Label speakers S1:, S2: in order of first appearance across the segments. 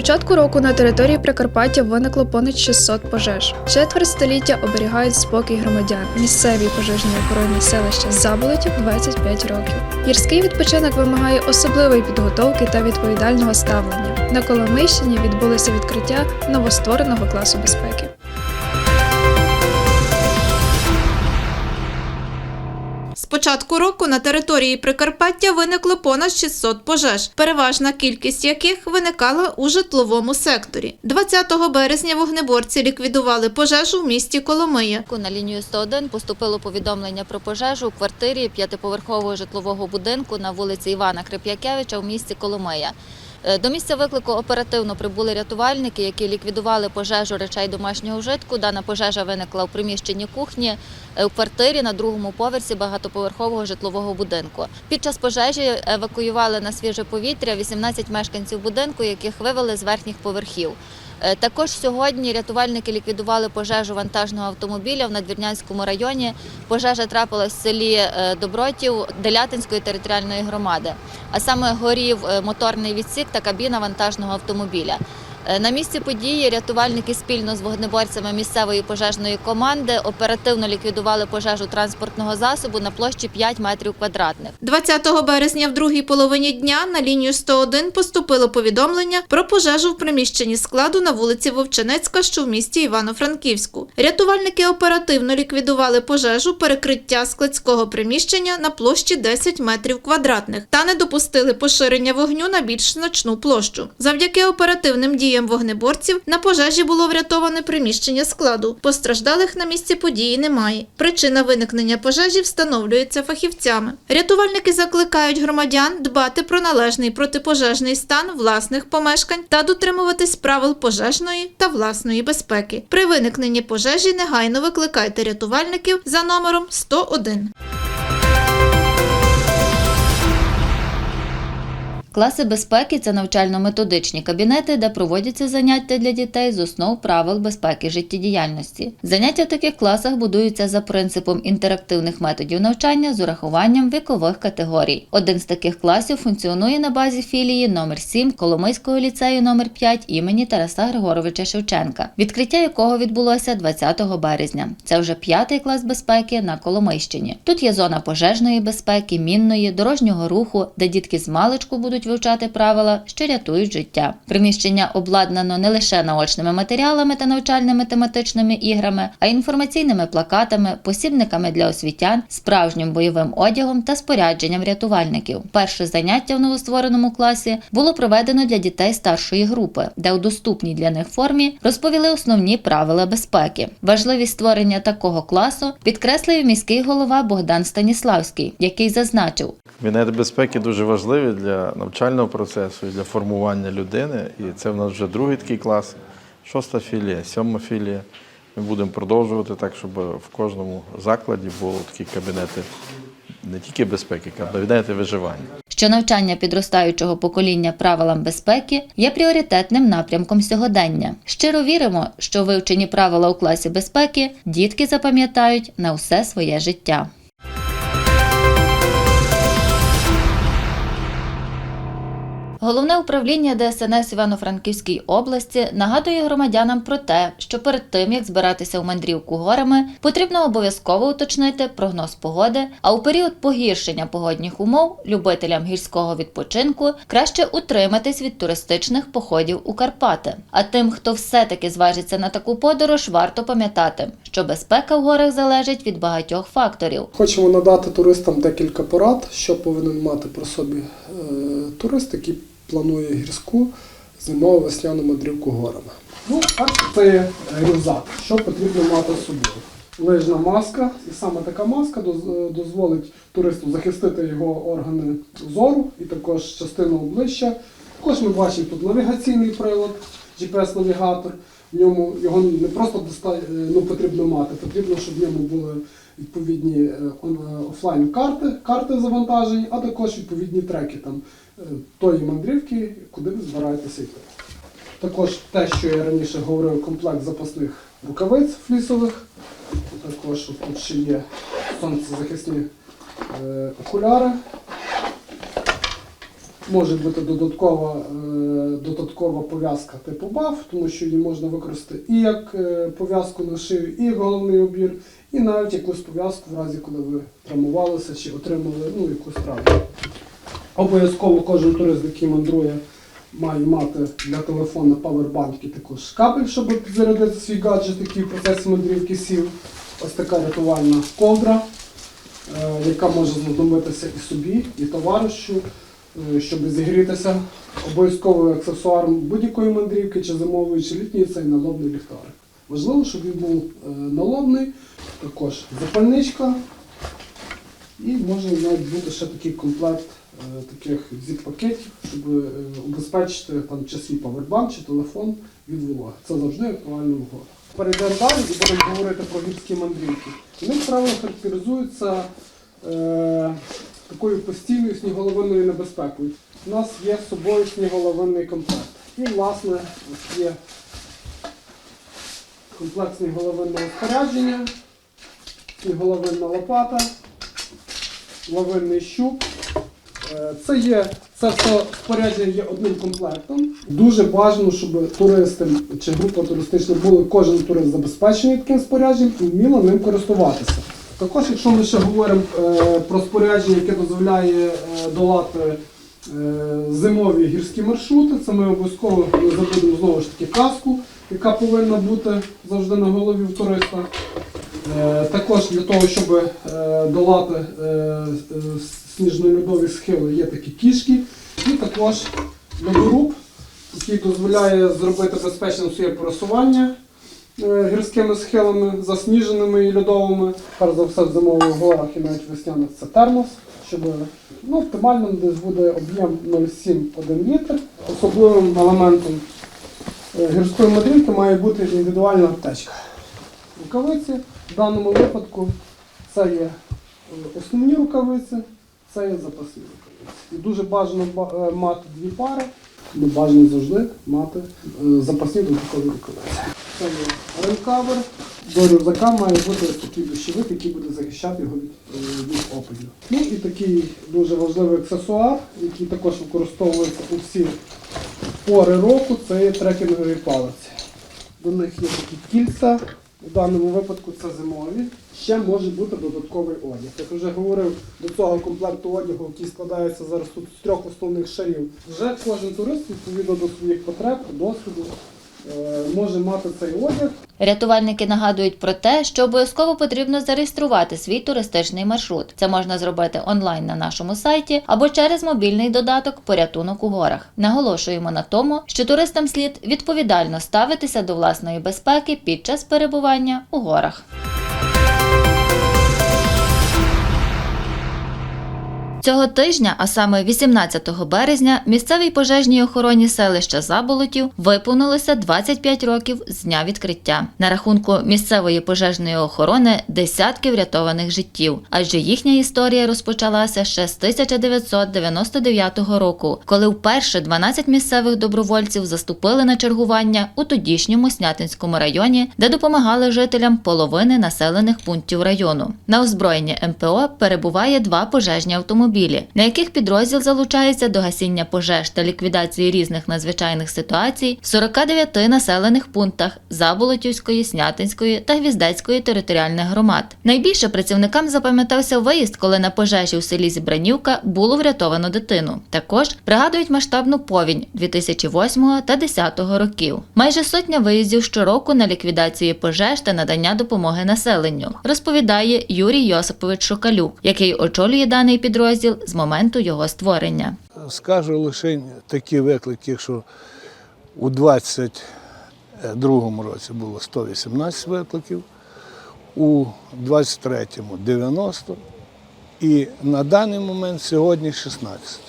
S1: Початку року на території Прикарпаття виникло понад 600 пожеж. Четверть століття оберігають спокій громадян. Місцеві пожежні охоронні селища Заболотів 25 років. Гірський відпочинок вимагає особливої підготовки та відповідального ставлення. На Коломийщині відбулося відкриття новоствореного класу безпеки.
S2: Початку року на території Прикарпаття виникло понад 600 пожеж, переважна кількість яких виникала у житловому секторі. 20 березня вогнеборці ліквідували пожежу в місті Коломия.
S3: На лінію 101 поступило повідомлення про пожежу у квартирі п'ятиповерхового житлового будинку на вулиці Івана Крип'якевича в місті Коломия. Е, До місця виклику оперативно прибули рятувальники, які ліквідували пожежу речей домашнього вжитку. Дана пожежа виникла у приміщенні кухні е, у квартирі на другому поверсі багатоповерхового житлового будинку. Під час пожежі евакуювали на свіже повітря 18 мешканців будинку, яких вивели з верхніх поверхів. Е, Також сьогодні рятувальники ліквідували пожежу вантажного автомобіля в Надвірнянському районі. Пожежа трапилась в селі е, Добротів Делятинської територіальної громади. А саме горів е, моторний відсік та кабіна вантажного автомобіля. Е, На місці події рятувальники спільно з вогнеборцями місцевої пожежної команди оперативно ліквідували пожежу транспортного засобу на площі 5 метрів квадратних.
S2: 20 березня в другій половині дня на лінію 101 поступило повідомлення про пожежу в приміщенні складу на вулиці Вовчинецька, що в місті Івано-Франківську. Рятувальники оперативно ліквідували пожежу перекриття складського приміщення на площі 10 метрів квадратних та не допустили поширення вогню на більш значну площу. Завдяки оперативним діям вогнеборців на пожежі було врятоване приміщення складу. Постраждалих на місці події немає. Причина виникнення пожежі встановлюється фахівцями. Рятувальники закликають громадян дбати про належний протипожежний стан власних помешкань та дотримуватись правил пожежної та власної безпеки. При виникненні пожежі негайно викликайте рятувальників за номером 101.
S3: Класи безпеки це навчально-методичні кабінети, де проводяться заняття для дітей з основ правил безпеки життєдіяльності. Заняття в таких класах будуються за принципом інтерактивних методів навчання з урахуванням вікових категорій. Один з таких класів функціонує на базі філії номер 7 Коломийського ліцею номер 5 імені Тараса Григоровича Шевченка, відкриття якого відбулося 20 березня. Це вже п'ятий клас безпеки на Коломийщині. Тут є зона пожежної безпеки, мінної, дорожнього руху, де дітки з маличку будуть вивчати правила, що рятують життя. Приміщення обладнано не лише наочними матеріалами та навчальними тематичними іграми, а й інформаційними плакатами, посібниками для освітян, справжнім бойовим одягом та спорядженням рятувальників. Перше заняття в новоствореному класі було проведено для дітей старшої групи, де у доступній для них формі розповіли основні правила безпеки. Важливість створення такого класу підкреслив міський голова Богдан Станіславський, який зазначив,
S4: Кабінети безпеки дуже важливі для навчального процесу і для формування людини. І це в нас вже другий такий клас, шоста філія, сьома філія. Ми будемо продовжувати так, щоб в кожному закладі були такі кабінети не тільки безпеки, а кабінети виживання.
S3: що навчання підростаючого покоління правилам безпеки є пріоритетним напрямком сьогодення. Щиро віримо, що вивчені правила у класі безпеки дітки запам'ятають на все своє життя. Головне управління ДСНС Івано-Франківській області нагадує громадянам про те, що перед тим як збиратися у мандрівку горами, потрібно обов'язково уточнити прогноз погоди. А у період погіршення погодних умов любителям гірського відпочинку краще утриматись від туристичних походів у Карпати. А тим, хто все-таки зважиться на таку подорож, варто пам'ятати, що безпека в горах залежить від багатьох факторів.
S5: Хочемо надати туристам декілька порад, що повинен мати при собі е, турист, який планує гірську зимову весняну мандрівку горами. Ну, перше це є рюкзак. Що потрібно мати з собою? Лижна маска, і саме така маска дозволить туристу захистити його органи зору і також частину обличчя. Також ми бачимо тут навігаційний прилад, GPS-навігатор. В ньому його не просто доста- е, ну, потрібно мати, потрібно, щоб в ньому були відповідні е, е, офлайн-карти, карти завантажені, а також відповідні треки там, е, тої мандрівки, куди ви збираєтеся йти. Також те, що я раніше говорив, комплект запасних рукавиць флісових. Також тут ще є сонцезахисні окуляри. Може бути додаткова, е, додаткова пов'язка типу баф, тому що її можна використати і як е, пов'язку на шию, і як головний убір, і навіть якусь пов'язку в разі, коли ви травмувалися чи отримали ну, якусь травму. Обов'язково кожен турист, який мандрує, має мати для телефона і також кабель, щоб підзарядити свій гаджет, який в процесі мандрівки сів. Ось така рятувальна ковдра, е, яка може знадобитися і собі, і товаришу, щоб зігрітися. Обов'язково аксесуаром будь-якої мандрівки, чи зимової, чи літньої, це і налобний ліхтарик. Важливо, щоб він був е, налобний, також запальничка, і може навіть бути ще такий комплект е, таких зіп-пакетів, щоб е, убезпечити там чи павербанк чи телефон від вологи. Це завжди актуально в горах. Перейдемо далі і будемо говорити про гірські мандрівки. Вони, правило, характеризуються е, такою постійною сніголовинною небезпекою. У нас є з собою сніголовинний комплект. І, власне, ось є комплект сніголовинного спорядження, сніголовинна лопата, лавинний щуп. Е, Це є це все спорядження є одним комплектом. Дуже бажано, щоб туристи чи група туристична були кожен турист забезпечений таким спорядженням і вміло ним користуватися. Також, якщо ми ще говоримо е, про спорядження, яке дозволяє е, долати е, зимові гірські маршрути, це ми обов'язково забудемо знову ж таки каску, яка повинна бути завжди на голові в туриста. Також для того, щоб долати сніжно-льодові схили, є такі кішки. І також льодоруб, який дозволяє зробити безпечним своє пересування гірськими схилами, засніженими і льодовими. Перш за все в зимових горах і навіть весняних це термос, щоб ну, оптимально десь буде об'єм 0,7-1 літр. Особливим елементом е, гірської мандрівки має бути індивідуальна аптечка. Рукавиці в даному випадку це є е, основні рукавиці, це є запасні рукавиці. І дуже бажано е, мати дві пари, бажано завжди мати е, запасні додаткові рукавиці. Є. До рюкзака має бути такий дощовик, який буде захищати його від, е, від опадів. Ну і такий дуже важливий аксесуар, який також використовується у всі пори року, це є трекінгові палиці. До них є такі кільця. У даному випадку це зимові. Ще може бути додатковий одяг. Як вже говорив, до цього комплекту одягу, який складається зараз тут з трьох основних шарів, вже кожен турист відповідно до своїх потреб, досвіду може мати цей одяг.
S3: Рятувальники нагадують про те, що обов'язково потрібно зареєструвати свій туристичний маршрут. Це можна зробити онлайн на нашому сайті або через мобільний додаток Порятунок у горах. Наголошуємо на тому, що туристам слід відповідально ставитися до власної безпеки під час перебування у горах. Цього тижня, а саме 18 березня, місцевій пожежній охороні селища Заболотів виповнилося 25 років з дня відкриття. На рахунку місцевої пожежної охорони десятки врятованих життів, адже їхня історія розпочалася ще з 1999 року, коли вперше 12 місцевих добровольців заступили на чергування у тодішньому Снятинському районі, де допомагали жителям половини населених пунктів району. На озброєнні МПО перебуває два пожежні автомобілі, на яких підрозділ залучається до гасіння пожеж та ліквідації різних надзвичайних ситуацій в 49 населених пунктах Заболотівської, Снятинської та Гвіздецької територіальних громад. Найбільше працівникам запам'ятався виїзд, коли на пожежі у селі Зібранівка було врятовано дитину. Також пригадують масштабну повінь 2008 та 2010 років. Майже сотня виїздів щороку на ліквідацію пожеж та надання допомоги населенню, розповідає Юрій Йосипович Шокалюк, який очолює даний підрозділ з моменту його створення.
S6: Скажу лише такі виклики, що у 22-му році було 118 викликів, у 23-му 90 і на даний момент сьогодні 16.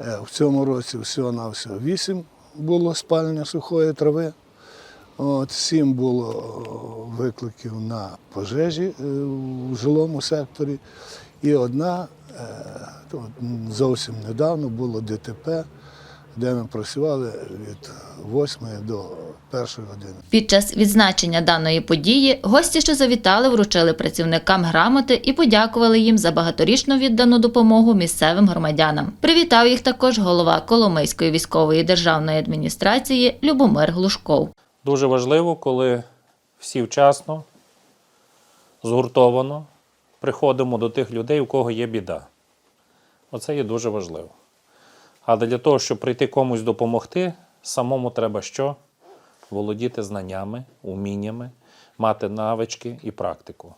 S6: Е, В цьому році всього-навсього 8 було спалення сухої трави. От, сім було викликів на пожежі е, в жилому секторі. І одна е, зовсім недавно було ДТП де ми працювали від 8 до 1 години.
S3: Під час відзначення даної події гості, що завітали, вручили працівникам грамоти і подякували їм за багаторічну віддану допомогу місцевим громадянам. Привітав їх також голова Коломийської військової державної адміністрації Любомир Глушков.
S7: Дуже важливо, коли всі вчасно, згуртовано приходимо до тих людей, у кого є біда. Оце є дуже важливо. Але для того, щоб прийти комусь допомогти, самому треба що? Володіти знаннями, уміннями, мати навички і практику.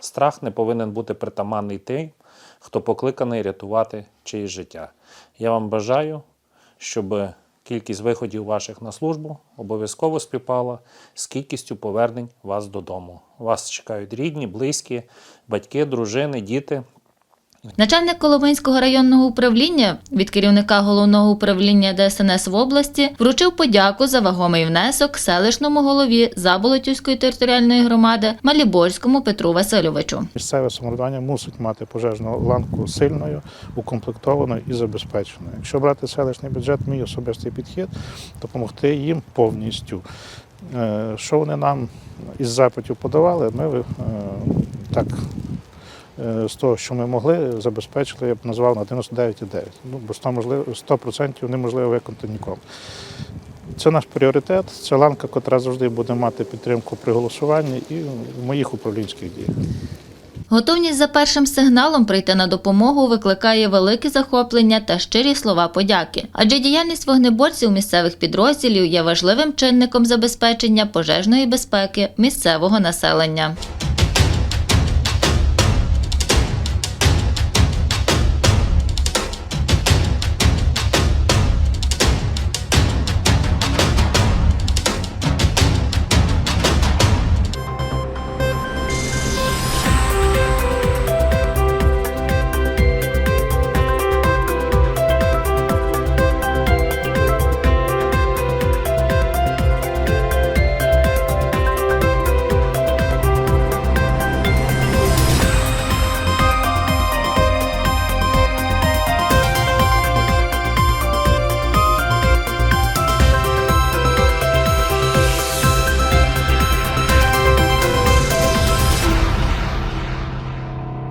S7: Страх не повинен бути притаманний тим, хто покликаний рятувати чиєсь життя. Я вам бажаю, щоб кількість виходів ваших на службу обов'язково співпала з кількістю повернень вас додому. Вас чекають рідні, близькі, батьки, дружини, діти.
S3: Начальник Коломийського районного управління від керівника головного управління ДСНС в області вручив подяку за вагомий внесок селищному голові Заболотівської територіальної громади Маліборському Петру Васильовичу.
S8: Місцеве самоврядування мусить мати пожежну ланку сильною, укомплектованою і забезпеченою. Якщо брати селищний бюджет, мій особистий підхід, допомогти їм повністю. Е, Що вони нам із запитів подавали, ми е, так з того, що ми могли, забезпечили, я б назвав на 99,9. Ну, бо 100%, можливо, 100% неможливо виконати нікому. Це наш пріоритет, це ланка, яка завжди буде мати підтримку при голосуванні і в моїх управлінських діях.
S3: Готовність за першим сигналом прийти на допомогу викликає велике захоплення та щирі слова подяки. Адже діяльність вогнеборців місцевих підрозділів є важливим чинником забезпечення пожежної безпеки місцевого населення.